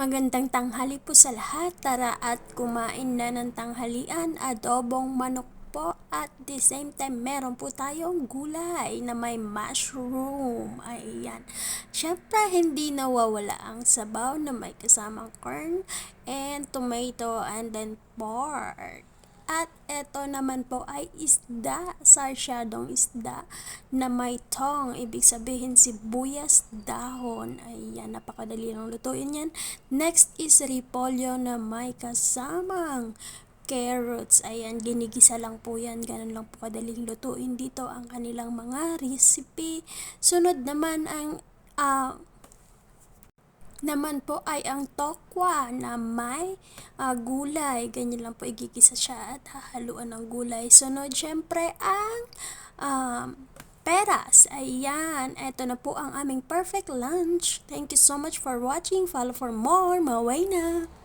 Magandang tanghali po sa lahat. Tara at kumain na ng tanghalian. Adobong manok po at the same time meron po tayong gulay na may mushroom. Ayan. Siyempre hindi nawawala ang sabaw na may kasamang corn and tomato and then pork. At eto naman po ay isda, sarsyadong isda na may tong, ibig sabihin sibuyas dahon. Ayan, napakadali lang lutuin yan. Next is repolyo na may kasamang carrots. Ayan, ginigisa lang po yan. Ganun lang po kadaling lutuin dito ang kanilang mga recipe. Sunod naman ang uh, naman po ay ang tokwa na may uh, gulay. Ganyan lang po igigisa siya at hahaluan ng gulay. Sunod, syempre, ang um, peras. Ayan, eto na po ang aming perfect lunch. Thank you so much for watching. Follow for more. Maway na!